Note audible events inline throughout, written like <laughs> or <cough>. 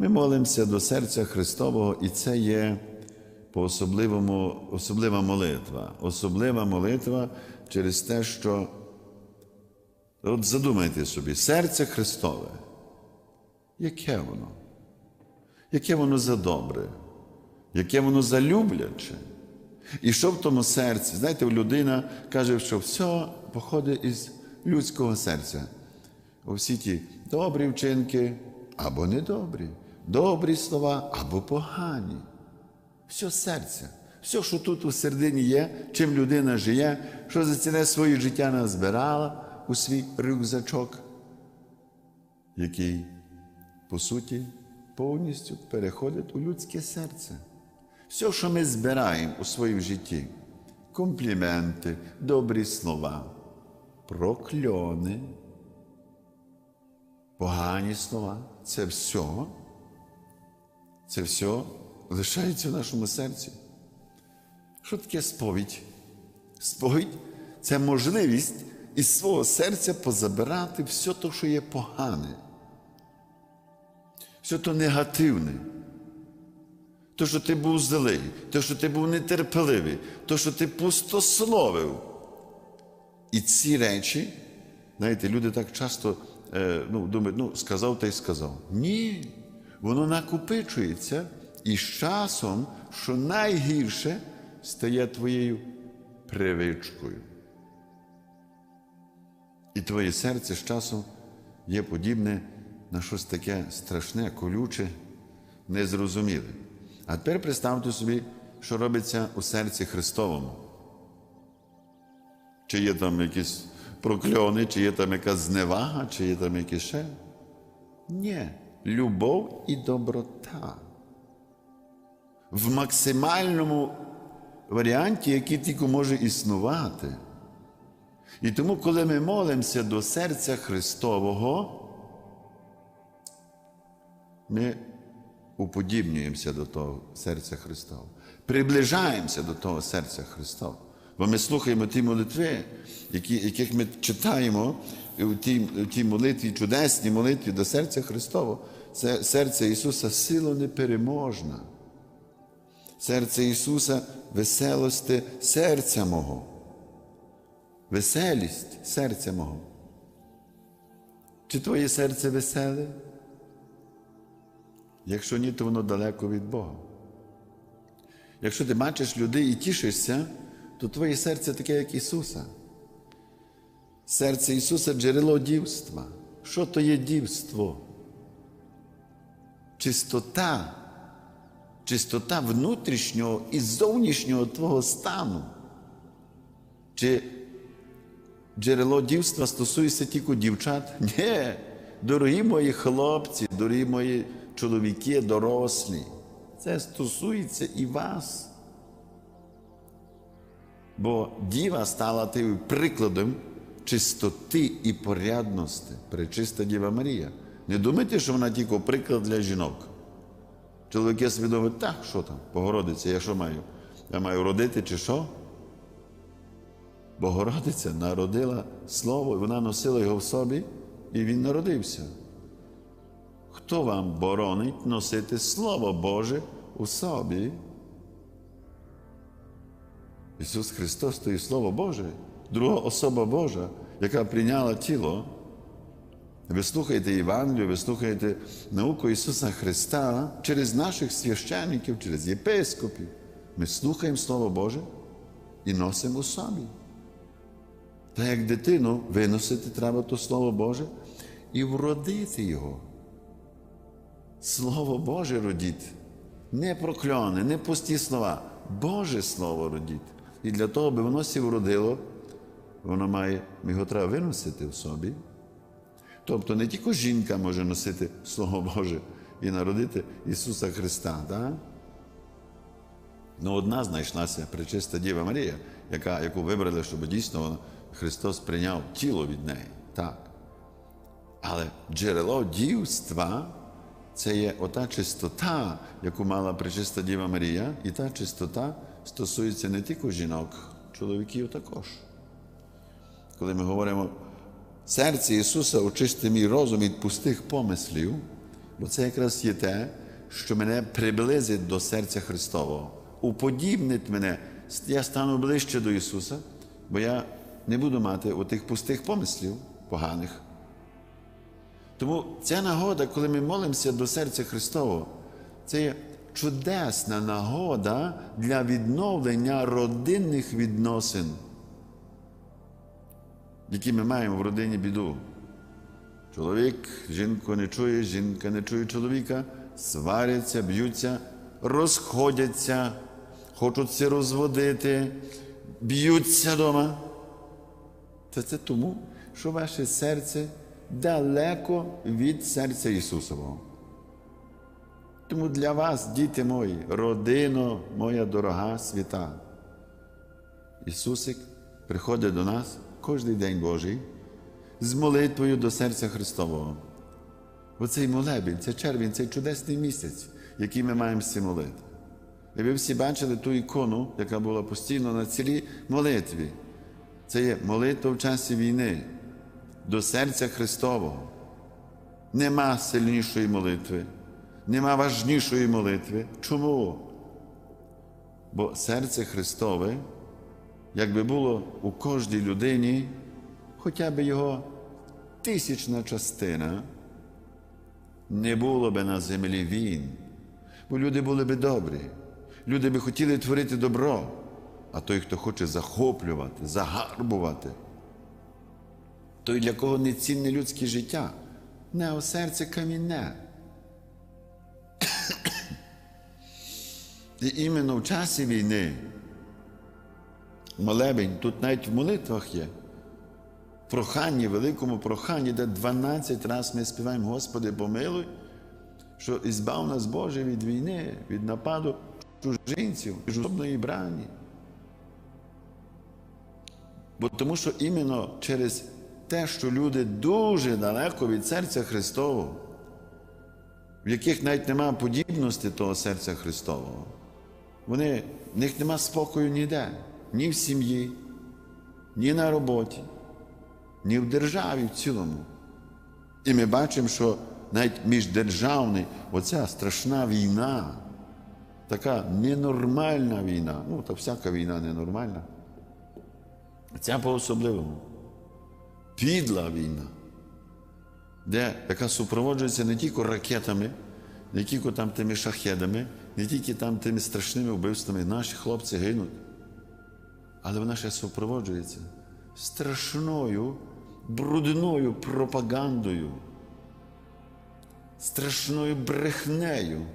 Ми молимося до серця Христового, і це є по особливому, особлива молитва. Особлива молитва через те, що от задумайте собі, серце Христове. Яке воно? Яке воно за добре? Яке воно за любляче? І що в тому серці? Знаєте, людина каже, що все походить із людського серця. Усі ті добрі вчинки або недобрі, добрі слова або погані. Все серце, все, що тут у середині є, чим людина живе, що за ціле своє життя назбирала у свій рюкзачок, який, по суті, повністю переходить у людське серце. Все, що ми збираємо у своєму житті, компліменти, добрі слова, прокльони, погані слова, це все, це все лишається в нашому серці. Що таке сповідь? Сповідь це можливість із свого серця позабирати все те, що є погане, все то негативне. То, що ти був злий, то, що ти був нетерпеливий, то, що ти пустословив. І ці речі, знаєте, люди так часто е, ну, думають, ну, сказав та й сказав. Ні, воно накопичується і з часом, що найгірше стає твоєю привичкою. І твоє серце з часом є подібне на щось таке страшне, колюче, незрозуміле. А тепер представте собі, що робиться у серці Христовому. Чи є там якісь прокльони, чи є там якась зневага, чи є там якісь ще? Ні. Любов і доброта. В максимальному варіанті, який тільки може існувати. І тому, коли ми молимося до серця Христового, ми уподібнюємося до того серця Христового, приближаємося до того серця Христового. Бо ми слухаємо ті молитви, які, яких ми читаємо у тій, у тій молитві, чудесній молитві до серця Христового. Це серце Ісуса сила непереможна. Серце Ісуса веселости серця мого. Веселість серця мого. Чи твоє серце веселе? Якщо ні, то воно далеко від Бога. Якщо ти бачиш людей і тішишся, то твоє серце таке, як Ісуса. Серце Ісуса джерело дівства. Що то є дівство? Чистота, чистота внутрішнього і зовнішнього твого стану. Чи джерело дівства стосується тільки дівчат? <laughs> Ні, дорогі мої хлопці, дорогі мої чоловіки, дорослі. Це стосується і вас. Бо діва стала тим прикладом чистоти і порядності, пречиста Діва Марія. Не думайте, що вона тільки приклад для жінок. Чоловіки думають, так, що там, Богородиця, я що маю? Я маю родити чи що? Богородиця народила Слово, і вона носила його в собі, і він народився. Хто вам боронить носити Слово Боже у собі? Ісус Христос то є Слово Боже, друга особа Божа, яка прийняла тіло. Ви слухаєте Євангелію, ви слухаєте науку Ісуса Христа через наших священників, через єпископів. Ми слухаємо Слово Боже і носимо у собі. Та як дитину виносити треба то Слово Боже і вродити його. Слово Боже родіть. Не прокльони, не пусті слова. Боже Слово родіть. І для того, аби воно сі вродило, воно має, його треба виносити в собі. Тобто не тільки жінка може носити Слово Боже і народити Ісуса Христа. Так? Ну, одна знайшлася пречиста Діва Марія, яка, яку вибрали, щоб дійсно Христос прийняв тіло від неї. Так. Але джерело дівства це є ота чистота, яку мала пречиста Діва Марія, і та чистота стосується не тільки жінок, чоловіків також. Коли ми говоримо серце Ісуса очисти мій розум від пустих помислів, Бо це якраз є те, що мене приблизить до серця Христового, уподібнить мене. Я стану ближче до Ісуса, бо я не буду мати отих пустих помислів поганих. Тому ця нагода, коли ми молимося до серця Христового, це є чудесна нагода для відновлення родинних відносин, які ми маємо в родині біду. Чоловік жінку не чує, жінка не чує чоловіка, сваряться, б'ються, розходяться, хочуться розводити, б'ються вдома. Це це тому, що ваше серце далеко від серця Ісусового. Тому для вас, діти мої, родино, моя дорога свята. Ісусик приходить до нас кожен день Божий з молитвою до серця Христового. Оцей молебень, це червень, цей чудесний місяць, який ми маємо всі молити. І ви всі бачили ту ікону, яка була постійно на цілій молитві. Це є молитва в часі війни до серця Христового. Нема сильнішої молитви, нема важнішої молитви. Чому? Бо серце Христове, якби було у кожній людині, хоча б його тисячна частина, не було би на землі війн, бо люди були би добрі, люди би хотіли творити добро, а той, хто хоче захоплювати, загарбувати, той, для кого не цінне людське життя, не у серце камінне. І іменно в часі війни молебень, тут навіть в молитвах є, проханні, великому проханні, де 12 разів ми співаємо, Господи, помилуй, що ізбав нас Боже від війни, від нападу чужинців, жодної брані. Бо тому що іменно через те, що люди дуже далеко від серця Христового, в яких навіть немає подібності того серця Христового, вони, в них нема спокою ніде, ні в сім'ї, ні на роботі, ні в державі в цілому. І ми бачимо, що навіть міждержавний, оця страшна війна, така ненормальна війна, ну, та всяка війна ненормальна. Ця по-особливому. Підла війна, де, яка супроводжується не тільки ракетами, не тільки там тими шахедами, не тільки там тими страшними вбивствами, наші хлопці гинуть. Але вона ще супроводжується страшною, брудною пропагандою, страшною брехнею.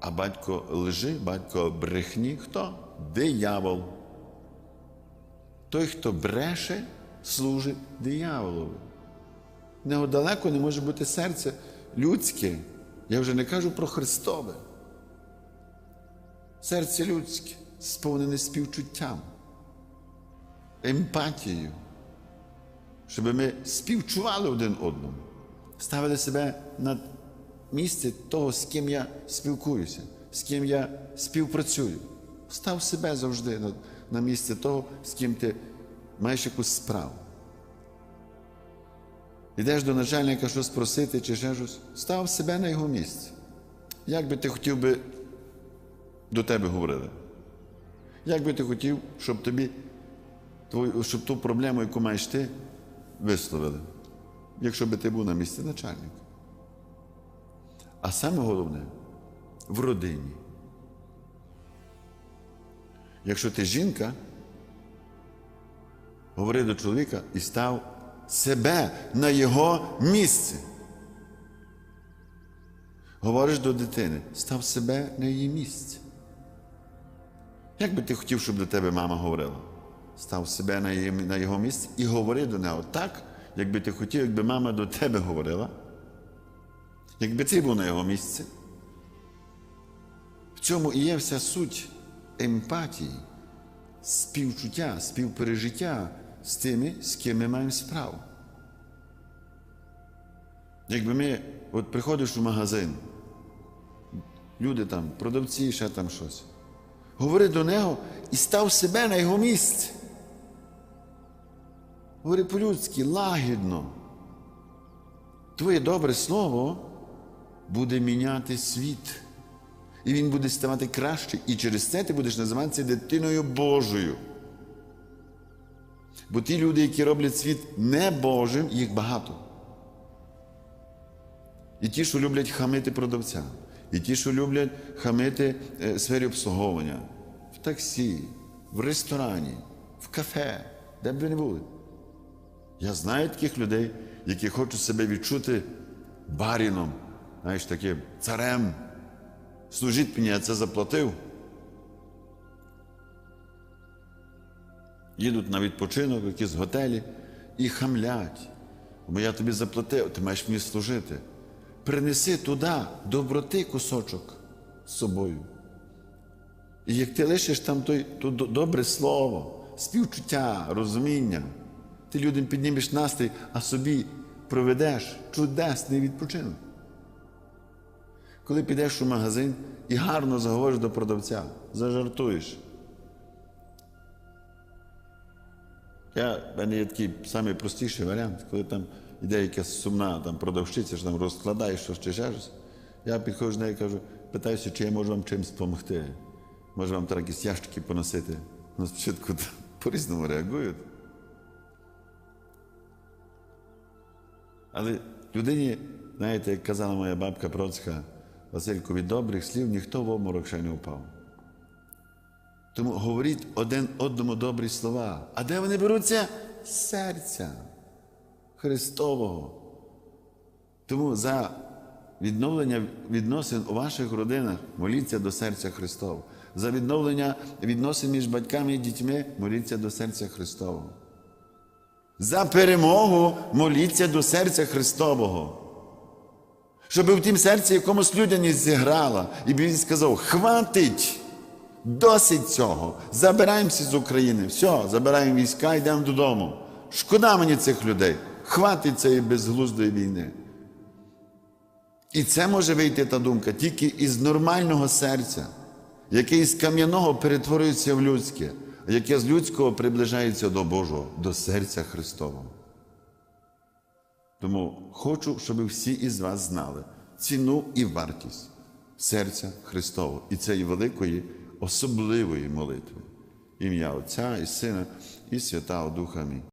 А батько лжи, батько брехні хто? Диявол. Той, хто бреше, служить дияволові. Неодалеко не може бути серце людське. Я вже не кажу про Христове. Серце людське, сповнене співчуттям, емпатією, щоб ми співчували один одному, ставили себе на місце того, з ким я спілкуюся, з ким я співпрацюю. Став себе завжди на, на місце того, з ким ти маєш якусь справу. Йдеш до начальника щось просити чи ще щось, став себе на його місце. Як би ти хотів би до тебе говорили? Як би ти хотів, щоб тобі щоб ту проблему, яку маєш ти, висловили, якщо би ти був на місці начальника? А саме головне в родині. Якщо ти жінка, говори до чоловіка і став себе на його місце. Говориш до дитини, став себе на її місце. Як би ти хотів, щоб до тебе мама говорила? Став себе на, її, на його місце і говори до нього так, як би ти хотів, якби мама до тебе говорила. Якби ти був на його місці. В цьому і є вся суть емпатії, співчуття, співпережиття з тими, з ким ми маємо справу. Якби ми от приходиш в магазин, люди там, продавці, ще там щось, говори до нього і став себе на його місце. Говори по-людськи, лагідно. твоє добре слово буде міняти світ. І він буде ставати краще. І через це ти будеш називатися дитиною Божою. Бо ті люди, які роблять світ не Божим, їх багато. І ті, що люблять хамити продавця, і ті, що люблять хамити е, сфері обслуговування, в таксі, в ресторані, в кафе, де б ви не були. Я знаю таких людей, які хочуть себе відчути баріном, знаєш, таким царем. Служіть мені, я це заплатив. Їдуть на відпочинок, в якісь готелі і хамлять. Бо я тобі заплатив, ти маєш мені служити. Принеси туди доброти кусочок з собою. І як ти лишиш там той, то добре слово, співчуття, розуміння, ти людям піднімеш настрій, а собі проведеш чудесний відпочинок. Коли підеш у магазин і гарно заговориш до продавця, зажартуєш. Я, в мене є такий самий простіший варіант, коли там йде якась сумна там, продавщиця, що там розкладає щось чи ще щось. Я підходжу до неї і кажу, питаюся, чи я можу вам чимось допомогти. Може вам треба якісь ящики поносити. Ну, спочатку по-різному реагують. Але людині, знаєте, як казала моя бабка Процька, Василько, від добрих слів ніхто в обморок ще не впав. Тому говоріть один одному добрі слова. А де вони беруться? Серця Христового. Тому за відновлення відносин у ваших родинах моліться до серця Христового. За відновлення відносин між батьками і дітьми моліться до серця Христового. За перемогу моліться до серця Христового. Щоб в тім серці якомусь людяність зіграла, і він сказав: хватить! Досить цього. Забираємося з України. Все, забираємо війська, йдемо додому. Шкода мені цих людей. Хватить цієї безглуздої війни. І це може вийти та думка тільки із нормального серця, яке із кам'яного перетворюється в людське, а яке з людського приближається до Божого, до серця Христового. Тому хочу, щоб всі із вас знали ціну і вартість серця Христового і цієї великої особливої молитви. Ім'я Отця і Сина і Святого Духа. Амінь.